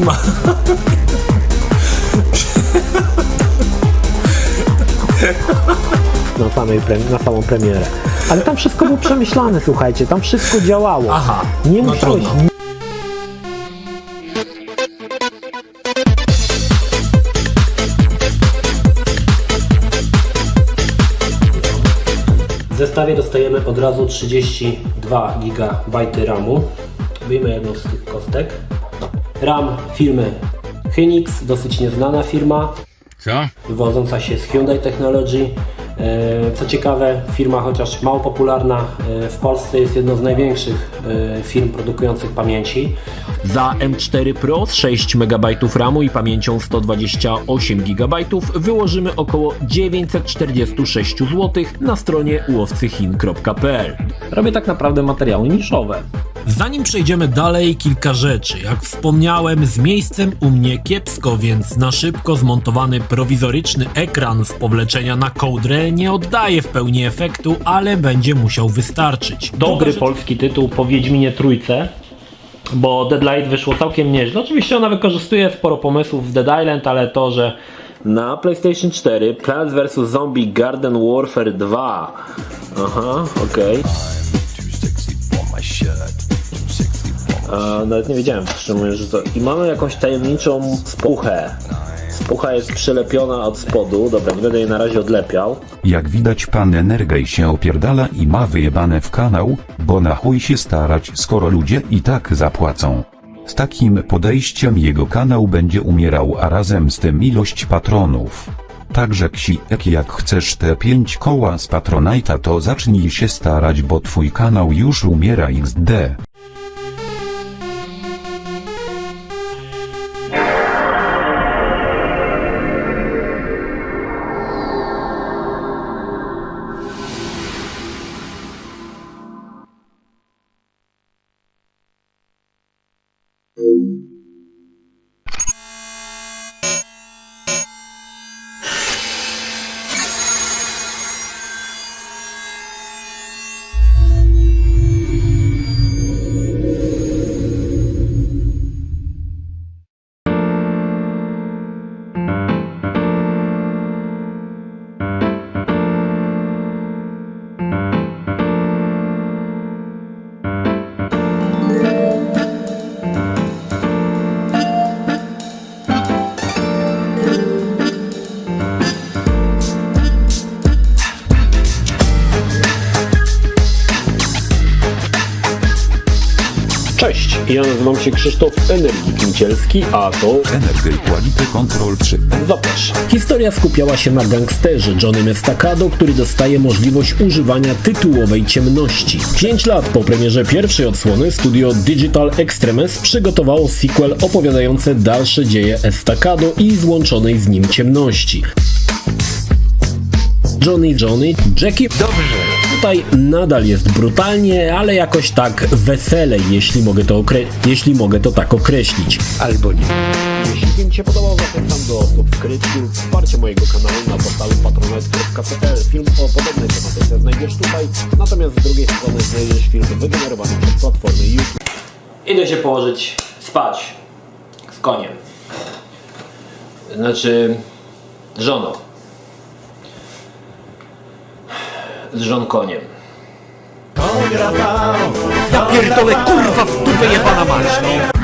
ma... na, samej pre, na samą premierę. Ale tam wszystko było przemyślane, słuchajcie, tam wszystko działało. Aha, Nie no musiałeś trudno. W zestawie dostajemy od razu 32 GB RAMu. Wyjmę jedną z tych kostek. RAM firmy Hynix, dosyć nieznana firma, Co? wywodząca się z Hyundai Technology. E, Co ciekawe, firma chociaż mało popularna e, w Polsce jest jedną z największych e, firm produkujących pamięci. Za M4 Pro z 6 MB RAMu i pamięcią 128 GB wyłożymy około 946 zł na stronie łowcychin.pl. Robię tak naprawdę materiały niszowe. Zanim przejdziemy dalej, kilka rzeczy. Jak wspomniałem, z miejscem u mnie kiepsko, więc na szybko zmontowany prowizoryczny ekran z powleczenia na kołdrę nie oddaje w pełni efektu, ale będzie musiał wystarczyć. Dobry polski tytuł po Wiedźminie Trójce, bo Deadlight wyszło całkiem nieźle. Oczywiście ona wykorzystuje sporo pomysłów w Dead Island, ale to, że na PlayStation 4 Plants vs. Zombie Garden Warfare 2 Aha, okej. A, Nawet nie wiedziałem, szczerze że to... I mamy jakąś tajemniczą spuchę. Spucha jest przylepiona od spodu. Dobra, nie będę jej na razie odlepiał. Jak widać pan Energej się opierdala i ma wyjebane w kanał, bo na chuj się starać skoro ludzie i tak zapłacą. Z takim podejściem jego kanał będzie umierał, a razem z tym ilość patronów. Także ksik jak chcesz te 5 koła z Patronite'a to zacznij się starać, bo twój kanał już umiera XD. Cześć, ja nazywam się Krzysztof Energii Kęcielski, a to Energy Quality Control 3. Zapraszam. Historia skupiała się na gangsterze Johnnym Estacado, który dostaje możliwość używania tytułowej ciemności. Pięć lat po premierze pierwszej odsłony studio Digital Extremes przygotowało sequel opowiadający dalsze dzieje Estacado i złączonej z nim ciemności. Johnny Johnny, Jackie. Dobrze. Tutaj nadal jest brutalnie, ale jakoś tak weselej, jeśli mogę to, okre- jeśli mogę to tak określić. Albo nie. Jeśli film się podobał, zachęcam do subskrypcji lub wsparcia mojego kanału na portalu patronite.pl. Film o podobnej tematyce znajdziesz tutaj, natomiast z drugiej strony znajdziesz film wygenerowany przez platformy YouTube. Idę się położyć spać z koniem. Znaczy, żoną. Z żonkoniem. Ja pierdolę kurwa w dupę jebana mać, no!